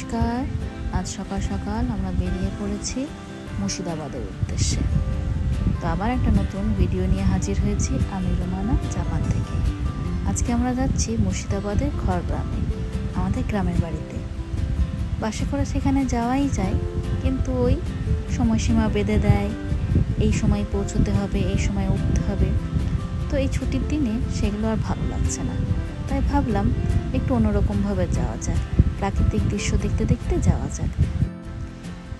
নমস্কার। আজ সকাল সকাল আমরা বেরিয়ে পড়েছি মুর্শিদাবাদের উদ্দেশ্যে। তো আবার একটা নতুন ভিডিও নিয়ে হাজির হয়েছি আমি রোমানা জাপান থেকে। আজকে আমরা যাচ্ছি মুর্শিদাবাদের খড়গ্রামে আমাদের গ্রামের বাড়িতে। বাসে করে সেখানে যাওয়াই যায়, কিন্তু ওই সময়সীমা বেঁধে দেয়, এই সময় পৌঁছতে হবে, এই সময় উঠতে হবে। তো এই ছুটির দিনে সেগুলো আর ভালো লাগছে না। তাই ভাবলাম একটু অন্যরকমভাবে যাওয়া যাক। প্রাকৃতিক দৃশ্য দেখতে দেখতে যাওয়া যাক।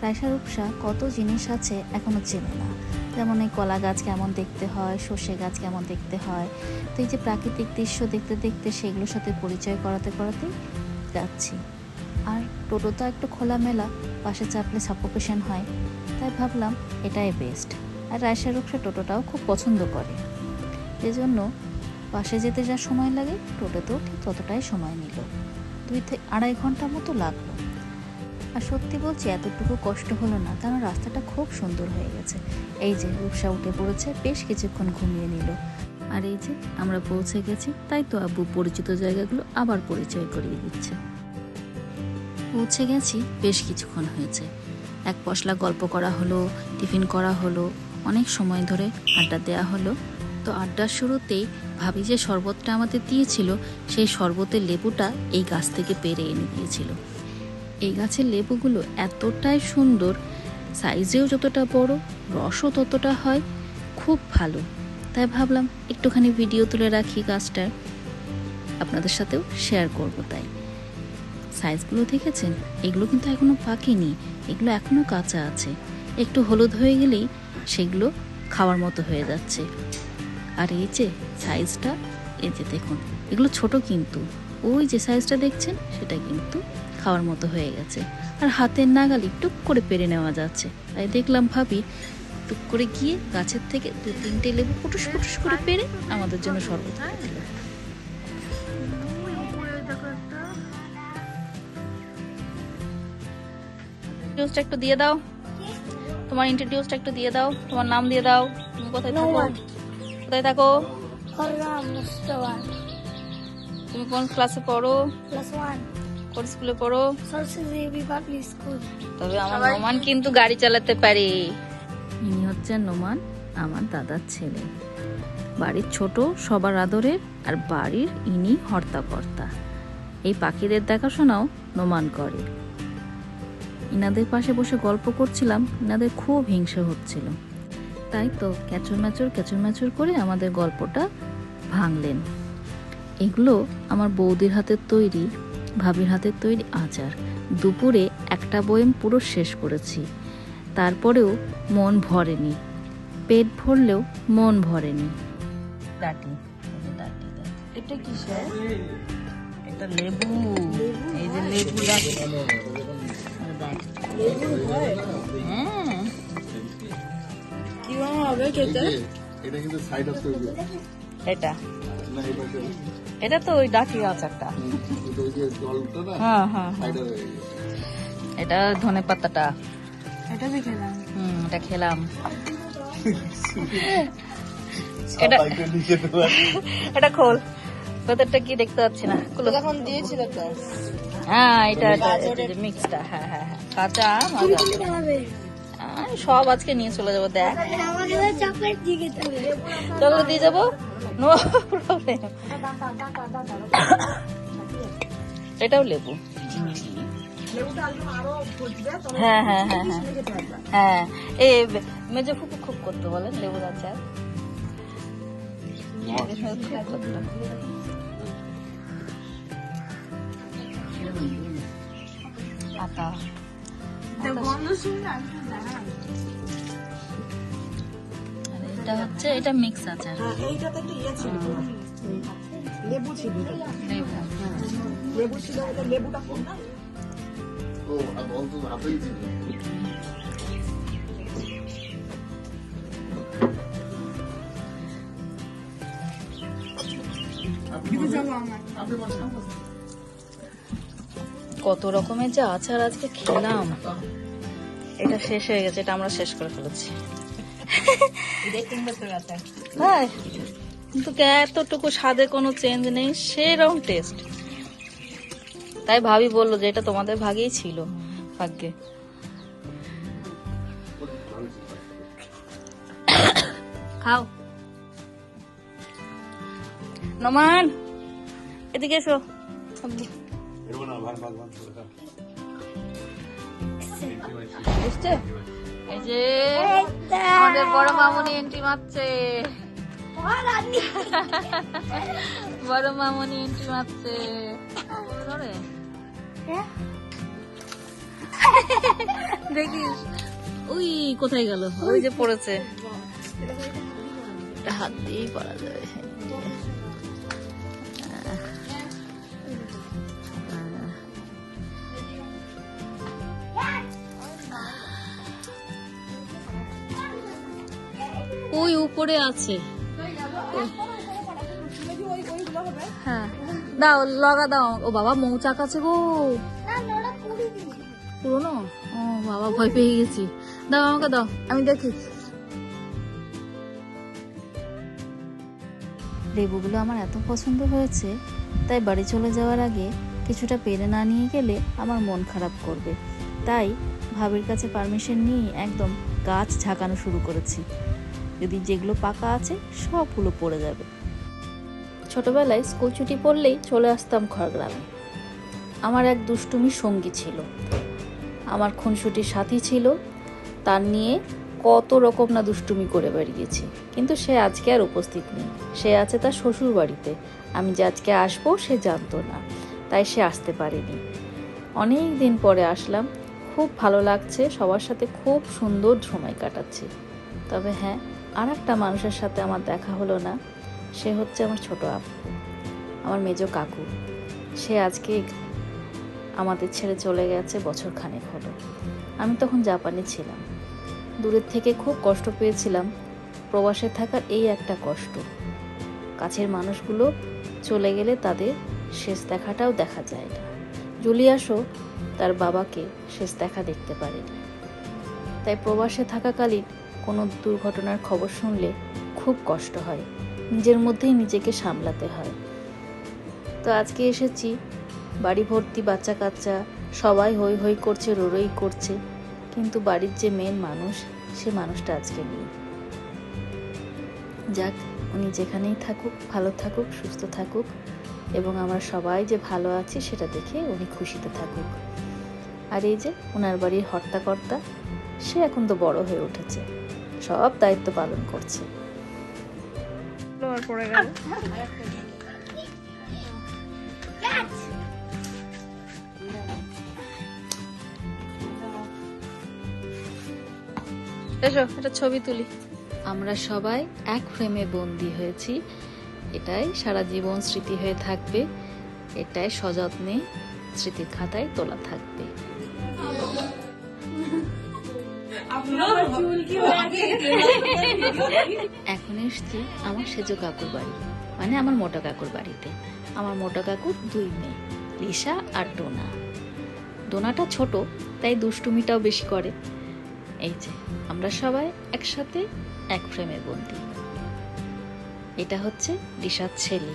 রায়সা রূপসা কত জিনিস আছে এখনও চেনে না। যেমন এই কলা গাছ কেমন দেখতে হয়, সর্ষে গাছ কেমন দেখতে হয়। তো এই যে প্রাকৃতিক দৃশ্য দেখতে দেখতে সেগুলোর সাথে পরিচয় করাতে করাতে যাচ্ছি। আর টোটো তো একটু খোলামেলা, পাশে চাপলে সাপোকেশন হয়, তাই ভাবলাম এটাই বেস্ট আর রায়সা রূপসা টোটোটাও খুব পছন্দ করে। এজন্য বাসে যেতে যা সময় লাগে, টোটোতেও ঠিক ততটাই সময় নিল। দুই থেকে আড়াই ঘণ্টা মতো লাগল। আর সত্যি বলছি, এতটুকু কষ্ট হলো না। কারণ রাস্তাটা খুব সুন্দর হয়ে গেছে। এই যে, রূপসা উঠে পড়েছে, বেশ কিছুক্ষণ ঘুমিয়ে নিল। আর এই যে, আমরা পৌঁছে গেছি, তাই তো আব্বু পরিচিত জায়গাগুলো আবার পরিচয় করিয়ে দিচ্ছে। পৌঁছে গেছি, বেশ কিছুক্ষণ হয়েছে। এক পশলা গল্প করা হলো, টিফিন করা হলো, অনেক সময় ধরে আড্ডা দেওয়া হলো। তো আড্ডার শুরুতেই ভাবি যে শরবতটা আমাদের দিয়েছিল, সেই শরবতের লেবুটা এই গাছ থেকে পেরে এনে দিয়েছিল। এই গাছের লেবুগুলো এতটাই সুন্দর, সাইজেও যতটা বড়, রসও ততটা হয়, খুব ভালো। তাই ভাবলাম একটুখানি ভিডিও তুলে রাখি গাছটার। আপনাদের সাথেও শেয়ার করব তাই। সাইজগুলো দেখেছেন? এগুলো কিন্তু এখনও পাকেনি, এগুলো এখনও কাঁচা আছে। একটু হলুদ হয়ে গেলেই সেগুলো খাওয়ার মতো হয়ে যাচ্ছে। আর এই যে সাইজটা এই যে দেখুন এগুলো ছোট কিন্তু। ওই যে সাইজটা দেখছেন সেটা কিন্তু খাওয়ার মতো হয়ে গেছে। আর হাতের নাগালি টুক করে পেরে নেওয়া যাচ্ছে। তাই দেখলাম ভাবি টুক করে গিয়ে গাছের থেকে দু তিনটে লেবু পুটুস পুটুস করে পেরে আমাদের জন্য শরবত করে দিল। ইন্ট্রোডিউসটা একটু দিয়ে দাও। তোমার ইন্ট্রোডিউসটা একটু দিয়ে দাও। তোমার নাম দিয়ে দাও। তুমি কোথায় থাকো? কোথায় থাকো. তুমি কোন ক্লাসে পড়ো. কোন স্কুলে পড়ো. তবে আমার নোমান কিন্তু গাড়ি চালাতে পারে। ইনি হচ্ছেন নোমান আমার দাদার ছেলে। বাড়ির ছোট সবার আদরের আর বাড়ির ইনি হর্তাকর্তা। এই পাখিদের দেখাশোনাও নোমান করে। ইনাদের পাশে বসে গল্প করছিলাম ইনাদের খুব হিংসা হচ্ছিল। তাই তো ক্যাচর ম্যাচর ক্যাচর ম্যাচর করে আমাদের গল্পটা ভাঙলেন। এগুলো আমার বৌদির হাতের তৈরি ভাবির হাতের তৈরি আচার। দুপুরে একটা বয়েম পুরো শেষ করেছি। তারপরেও মন ভরেনি। পেট ভরলেও মন ভরেনি। এটা কিসের এটা লেবু। এই যে লেবু হ্যাঁ? কীভাবে হবে খেতে এটা কিন্তু সাইড অফ তৈরি এটা। এটা তো ওই ডাটির আচারটা কিন্তু ওই যে জলটা হ্যাঁ হ্যাঁ গেছে। এটা ধনে পাতাটা। এটা দেখে না হুম এটা খেলাম। এটা এটা খোল। ভেতরটা কি দেখতে পাচ্ছি না? খুলো। যখন দিয়েছিল তো। হ্যাঁ এটা মিক্সটা হ্যাঁ হ্যাঁ হ্যাঁ। কাঁচা সব আজকে নিয়ে চলে যাব দেখ। চকলেট দিয়ে যাব? নো প্রবলেম এটাও লেবু। হ্যাঁ হ্যাঁ হ্যাঁ হ্যাঁ। হ্যাঁ এই মেজো ফুপু খুব করতো বলেন লেবুর আচার খুব এটা হচ্ছে এটা মিক্স আচার একটা ইয়ে ছিল। লেবু ছিল লেবু। লেবু ছিল লেবুটা কোন না ও আপেল ছিল। কত রকমের যে আচার আজকে খেলাম। এটা শেষ হয়ে গেছে এটা আমরা শেষ করে ফেলেছি। হ্যাঁ কিন্তু এতটুকু স্বাদে কোনো চেঞ্জ নেই সেরকম টেস্ট তাই ভাবি বলল যে এটা তোমাদের ভাগেই ছিল ভাগ্যে। খাও। নমান এদিকে এসো। এসছে? এই যে আমাদের বড় মামুনি এন্ট্রি মারছে। বড় মামুনি এন্ট্রি মারছে। ধরে। দেখিস। ওই কোথায় গেল? ওই যে পড়েছে। হাত দিয়েই পড়া যাবে ওই উপরে আছে। হ্যাঁ। দাও, লগা দাও। ও বাবা মৌচাক আছে গো। পুরোনো? ও বাবা, ভয় পেয়ে গেছি। দাও আমাকে, দাও। আমি দেখি। লেবুগুলো আমার এত পছন্দ হয়েছে, তাই বাড়ি চলে যাওয়ার আগে কিছুটা পেরে না নিয়ে গেলে আমার মন খারাপ করবে। তাই ভাবির কাছে পারমিশন নিয়ে একদম গাছ ঝাঁকানো শুরু করেছি। যদি যেগুলো পাকা আছে সবগুলো পড়ে যাবে। ছোটবেলায় স্কুল ছুটি পড়লেই চলে আসতাম খড়গ্রামে। আমার এক দুষ্টুমি সঙ্গী ছিল। আমার খুনসুটির সাথী ছিল। তার নিয়ে কত রকম না দুষ্টুমি করে বেরিয়েছি কিন্তু সে আজকে আর উপস্থিত নেই। সে আছে তার শ্বশুর বাড়িতে আমি যে আজকে আসব সে জানতো না। তাই সে আসতে পারেনি। অনেক দিন পরে আসলাম। খুব ভালো লাগছে। সবার সাথে খুব সুন্দর সময় কাটাচ্ছি। তবে হ্যাঁ আর একটা মানুষের সাথে আমার দেখা হলো না, সে হচ্ছে আমার ছোট আপু, আমার মেজ কাকু। সে আজকে আমাদের ছেড়ে চলে গেছে বছর খানেক হলো। আমি তখন জাপানে ছিলাম। দূরের থেকে খুব কষ্ট পেয়েছিলাম, প্রবাসে থাকার এই একটা কষ্ট। কাছের মানুষগুলো চলে গেলে তাদের শেষ দেখাটাও দেখা যায় না। জুলিয়াসও তার বাবাকে শেষ দেখা দেখতে পারেনি। তাই প্রবাসে থাকাকালীন কোনো দুর্ঘটনার খবর শুনলে খুব কষ্ট হয়। নিজের মধ্যেই নিজেকে সামলাতে হয়। তো আজকে এসেছি, বাড়ি ভর্তি, বাচ্চা কাচ্চা, সবাই হই হই করছে রোরই করছে। কিন্তু বাড়ির যে মেন মানুষ, সে মানুষটা আজকে নেই। যাক, উনি যেখানেই থাকুক, ভালো থাকুক, সুস্থ থাকুক এবং আমরা সবাই যে ভালো আছি, সেটা দেখে উনি খুশিতে থাকুক। আর এই যে ওনার বাড়ির হর্তাকর্তা সে এখন তো বড় হয়ে উঠেছে। সব দায়িত্ব পালন করছে। পড়ে গেল। এসো একটা ছবি তুলি। আমরা সবাই এক ফ্রেমে বন্দি হয়েছি। এটাই সারা জীবন স্মৃতি হয়ে থাকবে। এটাই সযত্নে স্মৃতির খাতায় তোলা থাকবে। এখন এসছি আমার সেজো কাকুর বাড়ি মানে আমার মোটা কাকুর বাড়িতে। আমার মোটা কাকুর দুই মেয়ে, লিসা আর ডোনা। ডোনাটা ছোট, তাই দুষ্টুমিটাও বেশি করে। এই যে, আমরা সবাই একসাথে এক ফ্রেমে বন্দি। এটা হচ্ছে দিশার ছেলে।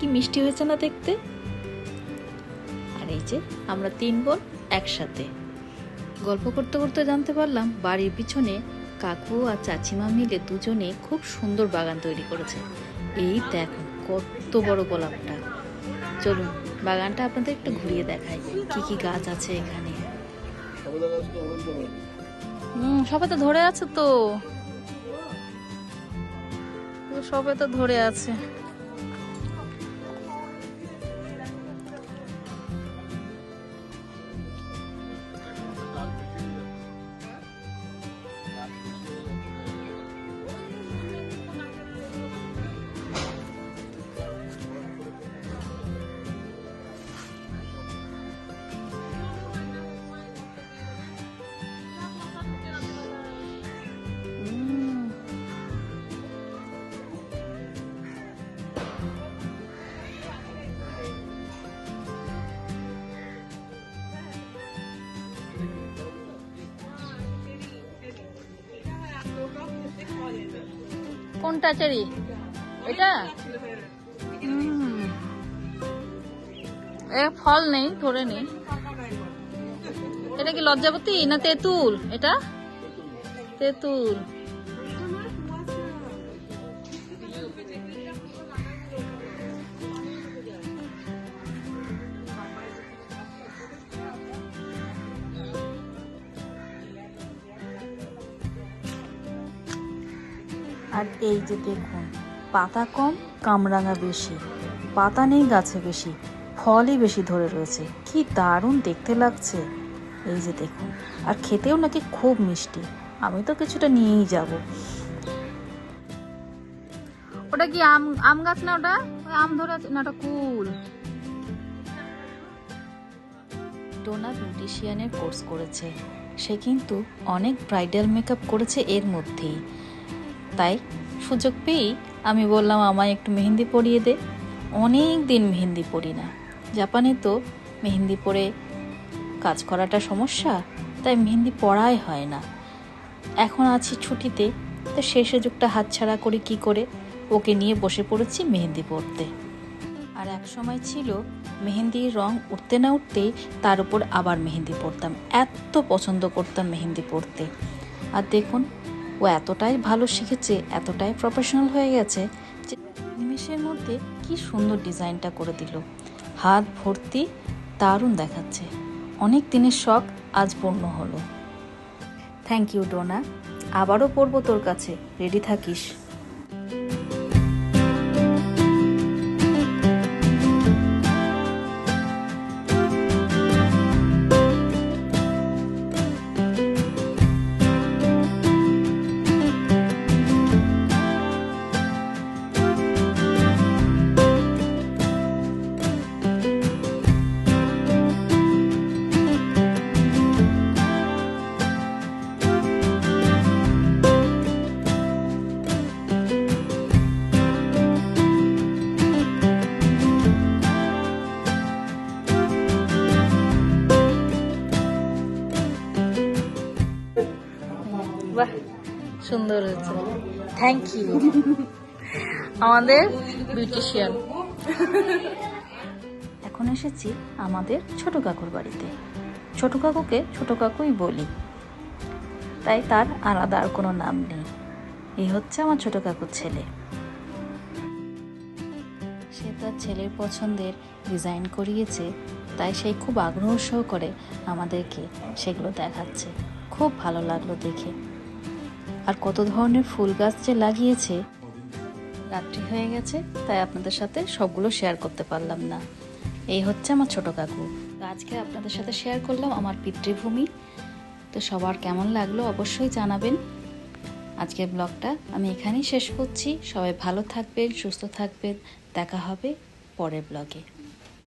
কি মিষ্টি হয়েছে না দেখতে? আর এই যে, আমরা তিন বোন একসাথে। গল্প করতে করতে জানতে পারলাম বাড়ির পিছনে কাকু আর চাচিমা মিলে দুজনে খুব সুন্দর বাগান তৈরি করেছে। এই দেখো, কত বড় গোলাপটা। চলুন, বাগানটা আপনাদের একটু ঘুরিয়ে দেখাই। কি কি গাছ আছে এখানে? সবেদা গাছটা হুম সবে তো ধরে আছে তো। সবে তো ধরে আছে। কোনটা চেরি। এটা? ফল নেই ধরে নেই এটা কি লজ্জাপতি না তেঁতুল? এটা? তেঁতুল। আর এই যে দেখুন, পাতা কম, কামরাঙা বেশি। পাতা নেই গাছে বেশি, ফলই বেশি ধরে রয়েছে। কি দারুণ দেখতে লাগছে। এই যে দেখুন, আর খেতেও নাকি খুব মিষ্টি। আমি তো কিছুটা নিয়েই যাব। ওটা কি আম আম গাছ না ওটা? আম ধরে আছে, না ওটা কুল? টোনা বিউটিশিয়ানের কোর্স করেছে। সে কিন্তু অনেক ব্রাইডাল মেকআপ করেছে এর মধ্যেই। তাই সুযোগ পেয়েই আমি বললাম, আমায় একটু মেহেন্দি পরিয়ে দে। অনেক দিন মেহেন্দি পরি না। জাপানে তো মেহেন্দি পরে কাজ করাটা সমস্যা, তাই মেহেন্দি পড়াই হয় না। এখন আছি ছুটিতে, তো সেই সুযোগটা হাতছাড়া করে কি করে? ওকে নিয়ে বসে পড়েছি মেহেন্দি পরতে। আর এক সময় ছিল, মেহেন্দির রং উঠতে না উঠতেই তার উপর আবার মেহেন্দি পরতাম। এত পছন্দ করতাম মেহেন্দি পরতে। আর দেখুন ও এতটাই ভালো শিখেছে, এতটাই প্রফেশনাল হয়ে গেছে যে নিমেষের মধ্যে কি সুন্দর ডিজাইনটা করে দিল। হাত ভর্তি দারুণ দেখাচ্ছে। অনেক দিনের শখ আজ পূর্ণ হলো। থ্যাংক ইউ ডোনা আবারও পড়ব তোর কাছে। রেডি থাকিস? থ্যাংক ইউ আমাদের বিউটিশিয়ান এখন এসেছি আমাদের ছোট কাকুর বাড়িতে। ছোট কাকুকে ছোট কাকুই বলি। তাই তার আলাদা আর কোনো নাম নেই। এই হচ্ছে আমার ছোট কাকুর ছেলে। সে তার ছেলের পছন্দের ডিজাইন করিয়েছে, তাই সেই খুব আগ্রহ সহকারে আমাদেরকে সেগুলো দেখাচ্ছে। খুব ভালো লাগল দেখে। আর কত ধরনের ফুল গাছ যে লাগিয়েছে। রাত্রি হয়ে গেছে, তাই আপনাদের সাথে সবগুলো শেয়ার করতে পারলাম না। এই হচ্ছে আমার ছোট কাকু। আজকে আপনাদের সাথে শেয়ার করলাম আমার পিতৃভূমি। তো সবার কেমন লাগল অবশ্যই জানাবেন। আজকের ব্লগটা আমি এখানেই শেষ করছি। সবাই ভালো থাকবেন, সুস্থ থাকবেন। দেখা হবে পরের ব্লগে।